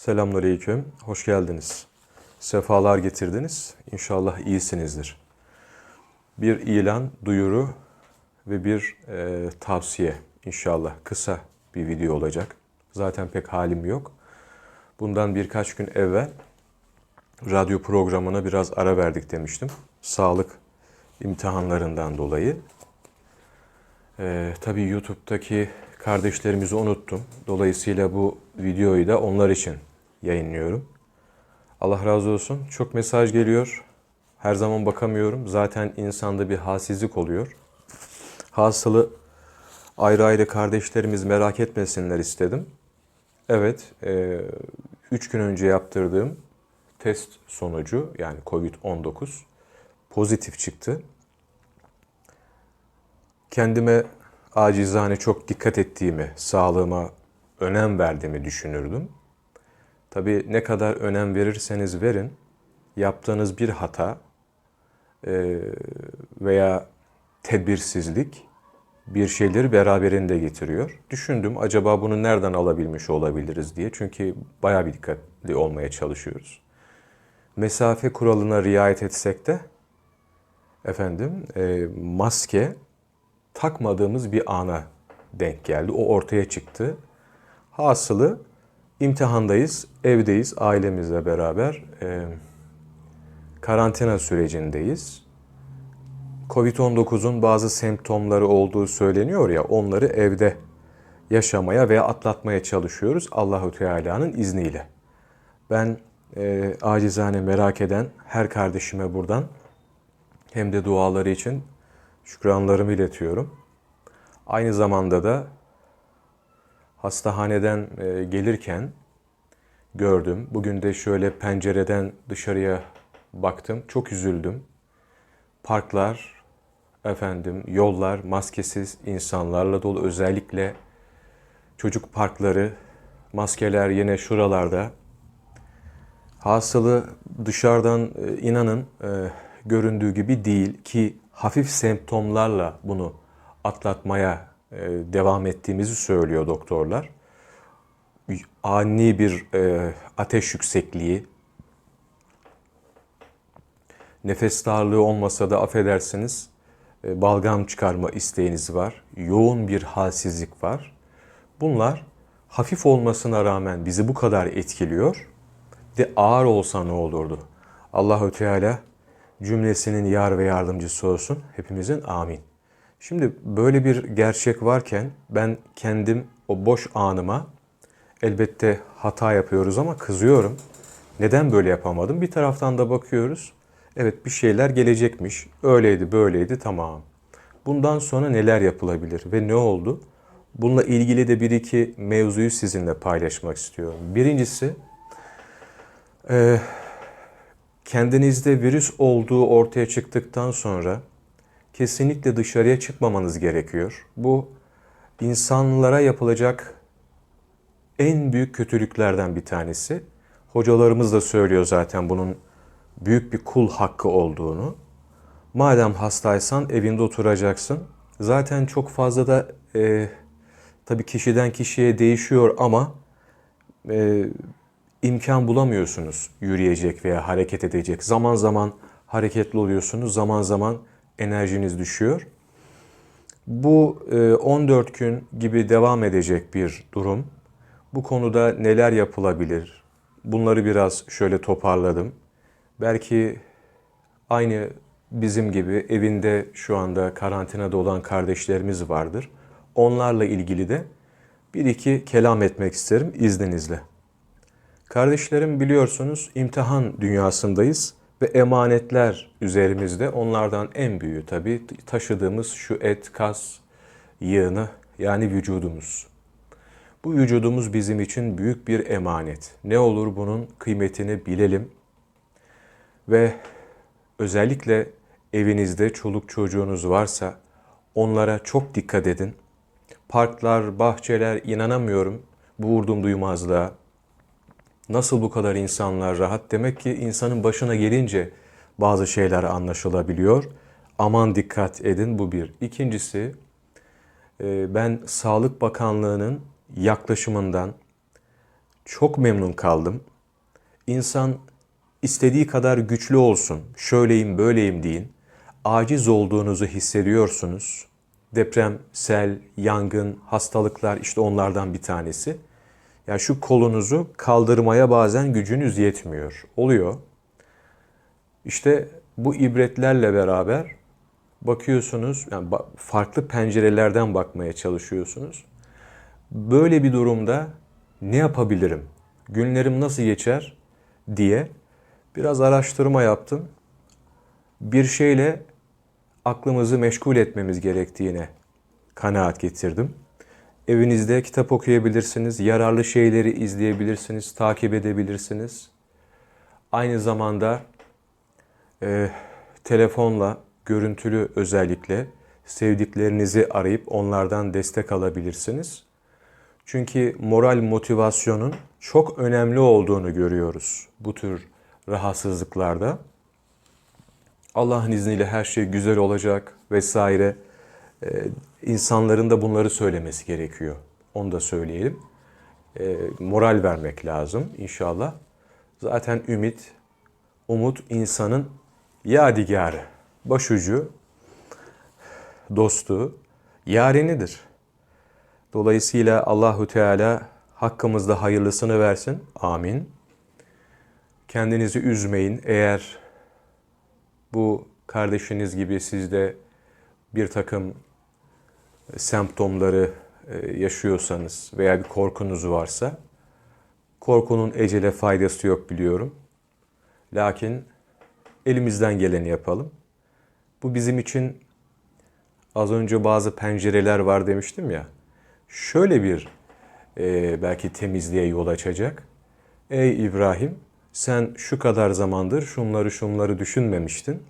Selamünaleyküm. Hoş geldiniz. Sefalar getirdiniz. İnşallah iyisinizdir. Bir ilan, duyuru ve bir e, tavsiye. İnşallah kısa bir video olacak. Zaten pek halim yok. Bundan birkaç gün evvel radyo programına biraz ara verdik demiştim. Sağlık imtihanlarından dolayı. Ee, tabii YouTube'daki kardeşlerimizi unuttum. Dolayısıyla bu videoyu da onlar için yayınlıyorum. Allah razı olsun. Çok mesaj geliyor. Her zaman bakamıyorum. Zaten insanda bir halsizlik oluyor. Hasılı ayrı ayrı kardeşlerimiz merak etmesinler istedim. Evet, 3 gün önce yaptırdığım test sonucu yani COVID-19 pozitif çıktı. Kendime acizane çok dikkat ettiğimi, sağlığıma önem verdiğimi düşünürdüm. Tabii ne kadar önem verirseniz verin, yaptığınız bir hata e, veya tedbirsizlik bir şeyleri beraberinde getiriyor. Düşündüm acaba bunu nereden alabilmiş olabiliriz diye. Çünkü bayağı bir dikkatli olmaya çalışıyoruz. Mesafe kuralına riayet etsek de efendim e, maske takmadığımız bir ana denk geldi. O ortaya çıktı. Hasılı imtihandayız, evdeyiz, ailemizle beraber e, karantina sürecindeyiz. Covid-19'un bazı semptomları olduğu söyleniyor ya, onları evde yaşamaya veya atlatmaya çalışıyoruz Allahu Teala'nın izniyle. Ben e, acizane merak eden her kardeşime buradan hem de duaları için şükranlarımı iletiyorum. Aynı zamanda da hastahaneden e, gelirken gördüm. Bugün de şöyle pencereden dışarıya baktım. Çok üzüldüm. Parklar, efendim, yollar maskesiz insanlarla dolu. Özellikle çocuk parkları, maskeler yine şuralarda. Hasılı dışarıdan e, inanın e, göründüğü gibi değil ki hafif semptomlarla bunu atlatmaya devam ettiğimizi söylüyor doktorlar. Ani bir e, ateş yüksekliği, nefes darlığı olmasa da affedersiniz e, balgam çıkarma isteğiniz var, yoğun bir halsizlik var. Bunlar hafif olmasına rağmen bizi bu kadar etkiliyor. De ağır olsa ne olurdu? Allahü Teala cümlesinin yar ve yardımcısı olsun. Hepimizin amin. Şimdi böyle bir gerçek varken ben kendim o boş anıma elbette hata yapıyoruz ama kızıyorum. Neden böyle yapamadım? Bir taraftan da bakıyoruz. Evet bir şeyler gelecekmiş. Öyleydi, böyleydi, tamam. Bundan sonra neler yapılabilir ve ne oldu? Bununla ilgili de bir iki mevzuyu sizinle paylaşmak istiyorum. Birincisi, kendinizde virüs olduğu ortaya çıktıktan sonra kesinlikle dışarıya çıkmamanız gerekiyor. Bu insanlara yapılacak en büyük kötülüklerden bir tanesi. Hocalarımız da söylüyor zaten bunun büyük bir kul hakkı olduğunu. Madem hastaysan evinde oturacaksın. Zaten çok fazla da e, tabii kişiden kişiye değişiyor ama e, imkan bulamıyorsunuz yürüyecek veya hareket edecek. Zaman zaman hareketli oluyorsunuz, zaman zaman enerjiniz düşüyor. Bu 14 e, gün gibi devam edecek bir durum. Bu konuda neler yapılabilir? Bunları biraz şöyle toparladım. Belki aynı bizim gibi evinde şu anda karantinada olan kardeşlerimiz vardır. Onlarla ilgili de bir iki kelam etmek isterim izninizle. Kardeşlerim biliyorsunuz imtihan dünyasındayız ve emanetler üzerimizde. Onlardan en büyüğü tabii taşıdığımız şu et, kas, yığını yani vücudumuz. Bu vücudumuz bizim için büyük bir emanet. Ne olur bunun kıymetini bilelim ve özellikle evinizde çoluk çocuğunuz varsa onlara çok dikkat edin. Parklar, bahçeler inanamıyorum bu vurdum duymazlığa. Nasıl bu kadar insanlar rahat? Demek ki insanın başına gelince bazı şeyler anlaşılabiliyor. Aman dikkat edin bu bir. İkincisi e, ben Sağlık Bakanlığı'nın yaklaşımından Çok memnun kaldım. İnsan istediği kadar güçlü olsun, şöyleyim böyleyim deyin. Aciz olduğunuzu hissediyorsunuz. Deprem, sel, yangın, hastalıklar işte onlardan bir tanesi. Yani şu kolunuzu kaldırmaya bazen gücünüz yetmiyor. Oluyor. İşte bu ibretlerle beraber bakıyorsunuz, yani farklı pencerelerden bakmaya çalışıyorsunuz. Böyle bir durumda ne yapabilirim? Günlerim nasıl geçer diye biraz araştırma yaptım. Bir şeyle aklımızı meşgul etmemiz gerektiğine kanaat getirdim. Evinizde kitap okuyabilirsiniz, yararlı şeyleri izleyebilirsiniz, takip edebilirsiniz. Aynı zamanda e, telefonla, görüntülü özellikle sevdiklerinizi arayıp onlardan destek alabilirsiniz. Çünkü moral motivasyonun çok önemli olduğunu görüyoruz bu tür rahatsızlıklarda. Allah'ın izniyle her şey güzel olacak vesaire. Ee, insanların da bunları söylemesi gerekiyor. Onu da söyleyelim. Ee, moral vermek lazım inşallah. Zaten ümit, umut insanın yadigarı, başucu, dostu, yarenidir. Dolayısıyla Allahu Teala hakkımızda hayırlısını versin. Amin. Kendinizi üzmeyin. Eğer bu kardeşiniz gibi sizde bir takım semptomları e, yaşıyorsanız veya bir korkunuz varsa korkunun ecele faydası yok biliyorum. Lakin elimizden geleni yapalım. Bu bizim için az önce bazı pencereler var demiştim ya şöyle bir e, belki temizliğe yol açacak. Ey İbrahim sen şu kadar zamandır şunları şunları düşünmemiştin.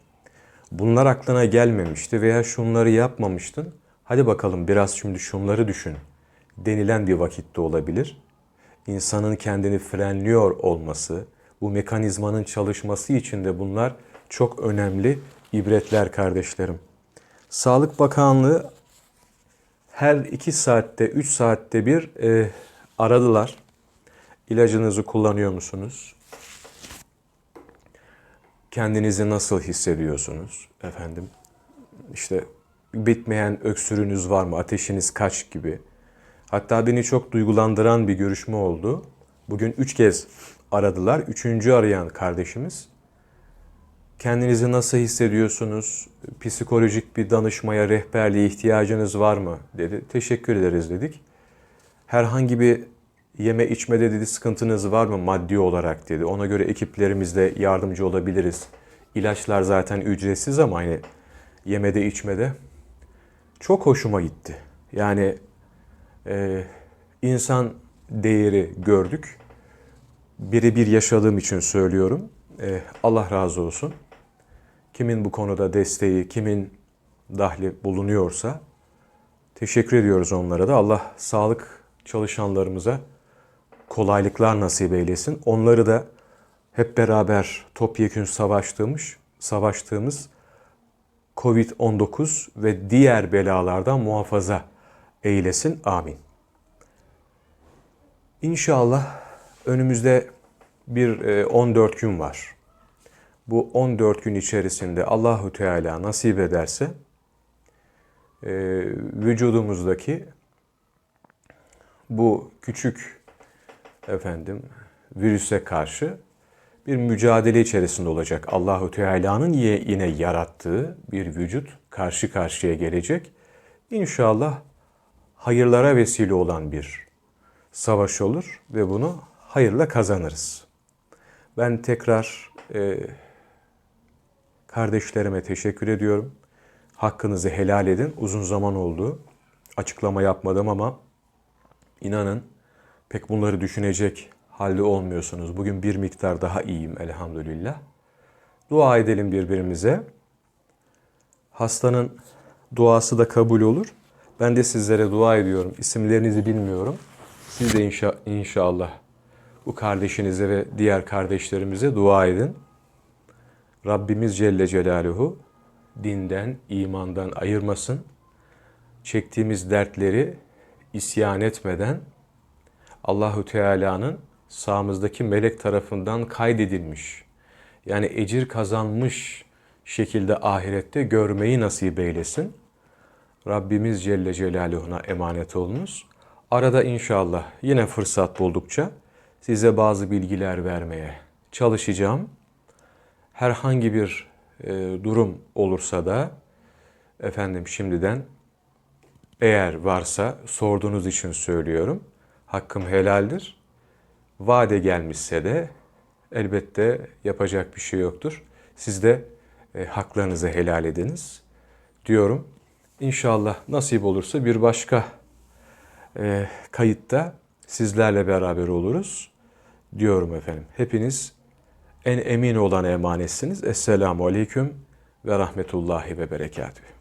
Bunlar aklına gelmemişti veya şunları yapmamıştın. Hadi bakalım biraz şimdi şunları düşün denilen bir vakitte olabilir. İnsanın kendini frenliyor olması, bu mekanizmanın çalışması için de bunlar çok önemli ibretler kardeşlerim. Sağlık Bakanlığı her 2 saatte, 3 saatte bir e, aradılar. İlacınızı kullanıyor musunuz? Kendinizi nasıl hissediyorsunuz efendim? İşte bitmeyen öksürünüz var mı? Ateşiniz kaç gibi? Hatta beni çok duygulandıran bir görüşme oldu. Bugün üç kez aradılar. Üçüncü arayan kardeşimiz Kendinizi nasıl hissediyorsunuz? Psikolojik bir danışmaya, rehberliğe ihtiyacınız var mı? dedi. Teşekkür ederiz dedik. Herhangi bir yeme içmede dedi sıkıntınız var mı maddi olarak dedi. Ona göre ekiplerimizle yardımcı olabiliriz. İlaçlar zaten ücretsiz ama hani yemede içmede. Çok hoşuma gitti. Yani e, insan değeri gördük. Birebir yaşadığım için söylüyorum. E, Allah razı olsun kimin bu konuda desteği, kimin dahli bulunuyorsa teşekkür ediyoruz onlara da. Allah sağlık çalışanlarımıza kolaylıklar nasip eylesin. Onları da hep beraber topyekün savaştığımız, savaştığımız Covid-19 ve diğer belalardan muhafaza eylesin. Amin. İnşallah önümüzde bir 14 e, gün var bu 14 gün içerisinde Allahu Teala nasip ederse e, vücudumuzdaki bu küçük efendim virüse karşı bir mücadele içerisinde olacak. Allahu Teala'nın yine yarattığı bir vücut karşı karşıya gelecek. İnşallah hayırlara vesile olan bir savaş olur ve bunu hayırla kazanırız. Ben tekrar e, Kardeşlerime teşekkür ediyorum. Hakkınızı helal edin. Uzun zaman oldu. Açıklama yapmadım ama inanın pek bunları düşünecek halde olmuyorsunuz. Bugün bir miktar daha iyiyim elhamdülillah. Dua edelim birbirimize. Hastanın duası da kabul olur. Ben de sizlere dua ediyorum. İsimlerinizi bilmiyorum. Siz de inşa inşallah bu kardeşinize ve diğer kardeşlerimize dua edin. Rabbimiz Celle Celaluhu dinden, imandan ayırmasın. Çektiğimiz dertleri isyan etmeden Allahu Teala'nın sağımızdaki melek tarafından kaydedilmiş. Yani ecir kazanmış şekilde ahirette görmeyi nasip eylesin. Rabbimiz Celle Celaluhu'na emanet olunuz. Arada inşallah yine fırsat buldukça size bazı bilgiler vermeye çalışacağım. Herhangi bir e, durum olursa da efendim şimdiden eğer varsa sorduğunuz için söylüyorum. Hakkım helaldir. Vade gelmişse de elbette yapacak bir şey yoktur. Siz de e, haklarınızı helal ediniz diyorum. İnşallah nasip olursa bir başka e, kayıtta sizlerle beraber oluruz diyorum efendim. Hepiniz en emin olan emanetsiniz. Esselamu Aleyküm ve Rahmetullahi ve Berekatühü.